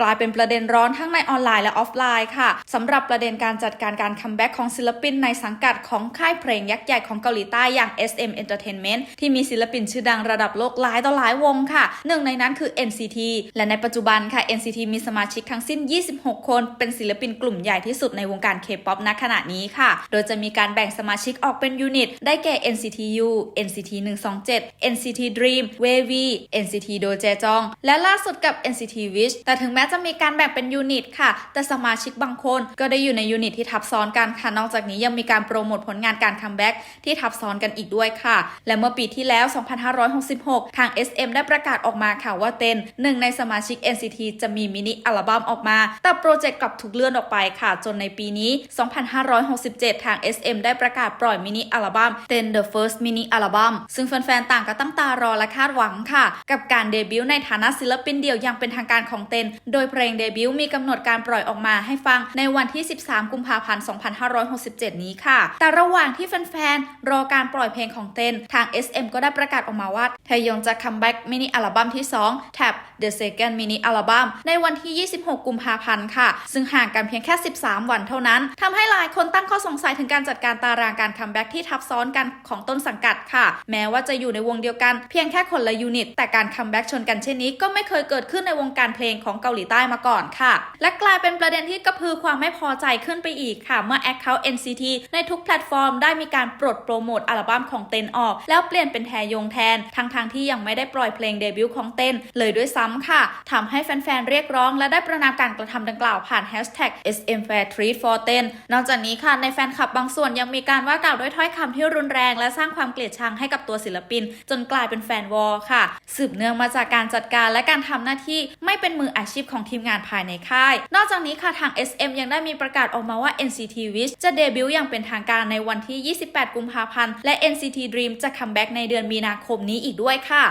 กลายเป็นประเด็นร้อนทั้งในออนไลน์และออฟไลน์ค่ะสำหรับประเด็นการจัดการการคัมแบ็กของศิลปินในสังกัดของค่ายเพลงยักษ์ใหญ่ของเกาหลีใต้อย่าง SM Entertainment ที่มีศิลปินชื่อดังระดับโลกหลายต่อหลายวงค่ะ หนึ่งในนั้นคือ NCT และในปัจจุบันค่ะ NCT มีสมาชิกทั้งสิ้น 26 คน เป็นศิลปินกลุ่มใหญ่ที่สุดในวงการ K-POP ณขณะนี้ค่ะ โดยจะมีการแบ่งสมาชิกออกเป็นยูนิต ได้แก่ NCT U NCT 127 NCT Dream Wavy NCT Do j e j o n g และล่าสุดกับ NCT Wish แต่ถึงแม้จะมีการแบ่งเป็นยูนิตค่ะ แต่สมาชิกบางคนก็ได้อยู่ในยูนิตที่ทับซ้อนกันค่ะ นอกจากนี้ยังมีการโปรโมทผลงานการคัมแบ็กที่ทับซ้อนกันอีกด้วยค่ะ และเมื่อปีที่แล้ว 2566 ทาง SM ได้ประกาศออกมาค่ะว่าเต้นหนึ่งในสมาชิก NCT จะมีมินิอัลบั้มออกมา แต่โปรเจกต์กลับถูกเลื่อนออกไปค่ะ จนในปีนี้ 2567 ทาง SM ได้ประกาศปล่อยมินิอัลบั้มเต้น The First Mini Album ซึ่งแฟนๆ ต่างก็ตั้งตารอและคาดหวังค่ะ กับการเดบิวต์ในฐานะศิลปินเดี่ยวอย่างเป็นทางการของเต้นโดยเพลงเดบิวต์มีกำหนดการปล่อยออกมาให้ฟังในวันที่ 13 กุมภาพันธ์ 2567 นี้ค่ะ แต่ระหว่างที่แฟนๆ รอการปล่อยเพลงของเต้น ทาง SM ก็ได้ประกาศออกมาว่าทยองจะคัมแบ็กมินิอัลบั้มที่2 Tap The Second Mini Album ในวันที่ 26 กุมภาพันธ์ค่ะ ซึ่งห่างกันเพียงแค่ 13 วันเท่านั้นทำให้หลายคนตั้งข้อสงสัยถึงการจัดการตารางการคัมแบ็กที่ทับซ้อนกันของต้นสังกัดค่ะ แม้ว่าจะอยู่ในวงเดียวกันเพียงแค่คนละยูนิต แต่การคัมแบ็กชนกันเช่นนี้ก็ไม่เคยเกิดขึ้นในวงการเพลงของเกาหลีใต้มาก่อนค่ะ และกลายเป็นประเด็นที่กระพือความไม่พอใจขึ้นไปอีกค่ะ เมื่อ Account NCT ในทุกแพลตฟอร์มได้มีการปลดโปรโมทอัลบั้มของเต้นออก แล้วเปลี่ยนเป็นแทยงแทนทั้งทางที่ยังไม่ได้ปล่อยเพลงเดบิวต์ของเต้นเลยด้วยซ้ำค่ะทำให้แฟนๆ เรียกร้อง และได้ประนามการกระทำดังกล่าวผ่าน Hashtag SM Fair Treat for เต้นนอกจากนี้ค่ะ ในแฟนคลับบางส่วนยังมีการว่ากล่าวด้วยถ้อยคำที่รุนแรง และสร้างความเกลียดชังให้กับตัวศิลปิน จนกลายเป็นแฟนวอร์ค่ะ สืบเนื่องมาจากการจัดการและการทำหน้าที่ไม่เป็นมืออาชีพของของทีมงานภายในค่าย นอกจากนี้ค่ะทาง SM ยังได้มีประกาศออกมาว่า NCT Wish จะเดบิวต์อย่างเป็นทางการในวันที่ 28 กุมภาพันธ์ และ NCT Dream จะคัมแบ็กในเดือนมีนาคมนี้อีกด้วยค่ะ